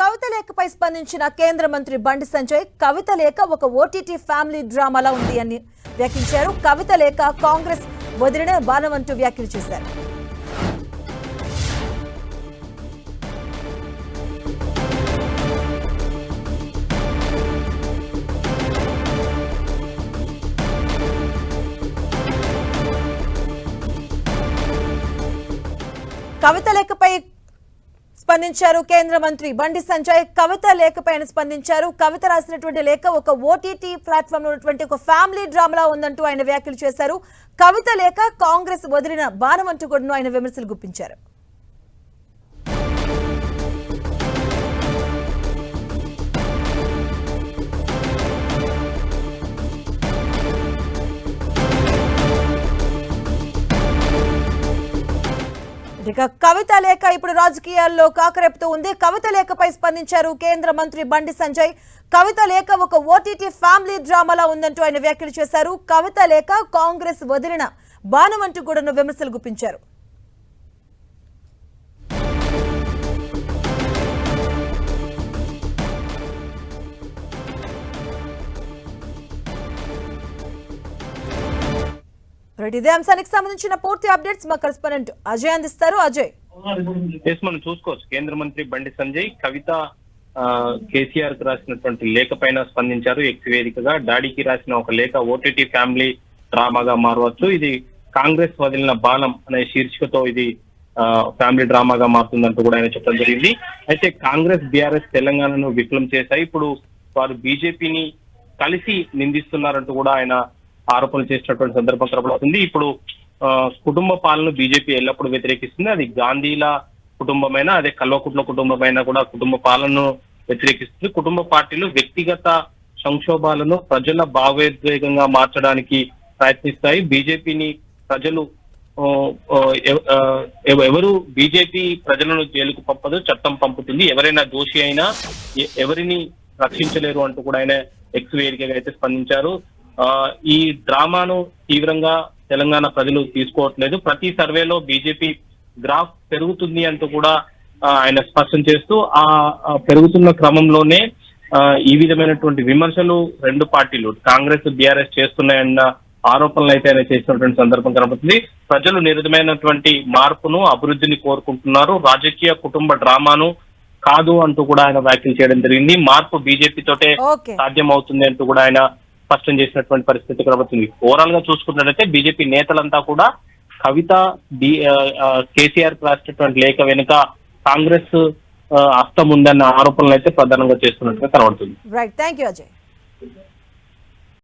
కవిత లేఖపై స్పందించిన కేంద్ర మంత్రి బండి సంజయ్ కవిత లేఖ ఒక ఓటీటీ ఫ్యామిలీ డ్రామాలా ఉంది అని వ్యాఖ్యించారు కవిత లేఖ కాంగ్రెస్ వదిలిన బాణమంటూ వ్యాఖ్యలు చేశారు. కవిత లేఖపై స్పందించారు. కేంద్ర మంత్రి బండి సంజయ్ కవిత లేఖపైన స్పందించారు. కవిత రాసినటువంటి లేఖ ఒక ఓటీటీ ప్లాట్ఫామ్లో ఉన్నటువంటి ఒక ఫ్యామిలీ డ్రామాలా ఉందంటూ ఆయన వ్యాఖ్యలు చేశారు. కవిత లేఖ కాంగ్రెస్ వదిలిన బాణం అంటూ కూడా ఆయన విమర్శలు గుప్పించారు. ఇక కవిత లేఖ ఇప్పుడు రాజకీయాల్లో కాకరేపుతూ ఉంది. కవిత లేఖపై స్పందించారు కేంద్ర మంత్రి బండి సంజయ్. కవిత లేఖ ఒక ఓటీటీ ఫ్యామిలీ డ్రామాలా ఉందంటూ ఆయన వ్యాఖ్యలు చేశారు. కవిత లేఖ కాంగ్రెస్ వదిలిన బాణమంటూ కూడా విమర్శలు గుప్పించారు. రైట్ ఇదే అంశానికి సంబంధించిన పూర్తి అప్డేట్స్ మా కరెస్పాండెంట్ అజయ్ అందిస్తారు. అజయ్. మనం చూసుకోవచ్చు. కేంద్ర మంత్రి బండి సంజయ్ కవిత కేసీఆర్కు రాసినటువంటి లేఖ పైన స్పందించారు. ఎక్స్ వేదికగా డాడీకి రాసిన ఒక లేఖ ఓటీటీ ఫ్యామిలీ డ్రామాగా మారవచ్చు. ఇది కాంగ్రెస్ వదిలిన బాణం అనే శీర్షికతో ఇది ఆ, ఫ్యామిలీ డ్రామాగా మారుతుందంటూ కూడా ఆయన చెప్పడం జరిగింది. అయితే కాంగ్రెస్ బీఆర్ఎస్ తెలంగాణను విఫలం చేశాయి. ఇప్పుడు వారు బీజేపీని కలిసి నిందిస్తున్నారంటూ కూడా ఆయన ఆరోపణలు చేసినటువంటి సందర్భం కనబడుతుంది. ఇప్పుడు ఆ, కుటుంబ పాలన బీజేపీ ఎల్లప్పుడూ వ్యతిరేకిస్తుంది. అది గాంధీల కుటుంబమైనా అదే కల్వకుట్ల కుటుంబమైనా కూడా కుటుంబ పాలనను వ్యతిరేకిస్తుంది. కుటుంబ పార్టీలు వ్యక్తిగత సంక్షోభాలను ప్రజల భావోద్వేగంగా మార్చడానికి ప్రయత్నిస్తాయి. బీజేపీని ప్రజలు ఎవరు బీజేపీ ప్రజలను జైలుకు పంపదు చట్టం పంపుతుంది. ఎవరైనా దోషి అయినా ఎవరిని రక్షించలేరు అంటూ కూడా ఆయన ఎక్స్ వేదికగా అయితే స్పందించారు. ఈ డ్రామాను తీవ్రంగా తెలంగాణ ప్రజలు తీసుకోవట్లేదు. ప్రతి సర్వేలో బీజేపీ గ్రాఫ్ పెరుగుతుంది అంటూ కూడా ఆయన స్పష్టం చేస్తూ ఆ పెరుగుతున్న క్రమంలోనే ఈ విధమైనటువంటి విమర్శలు రెండు పార్టీలు కాంగ్రెస్ బీఆర్ఎస్ చేస్తున్నాయన్న ఆరోపణలు అయితే ఆయన చేసినటువంటి సందర్భం కనబడుతుంది. ప్రజలు నిరుదమైనటువంటి మార్పును అభివృద్ధిని కోరుకుంటున్నారు. రాజకీయ కుటుంబ డ్రామాను కాదు అంటూ కూడా ఆయన వ్యాఖ్యలు చేయడం జరిగింది. మార్పు బీజేపీ తోటే సాధ్యం అవుతుంది అంటూ కూడా ఆయన స్పష్టం చేసినటువంటి పరిస్థితి కనబడుతుంది. ఓవరాల్గా చూసుకున్నట్లయితే బీజేపీ నేతలంతా కూడా కవిత డి కేసీఆర్ రాసినటువంటి లేఖ వెనుక కాంగ్రెస్ అస్తం ఉందన్న ఆరోపణలు అయితే ప్రధానంగా చేస్తున్నట్టుగా కనబడుతుంది. Right thank you Ajay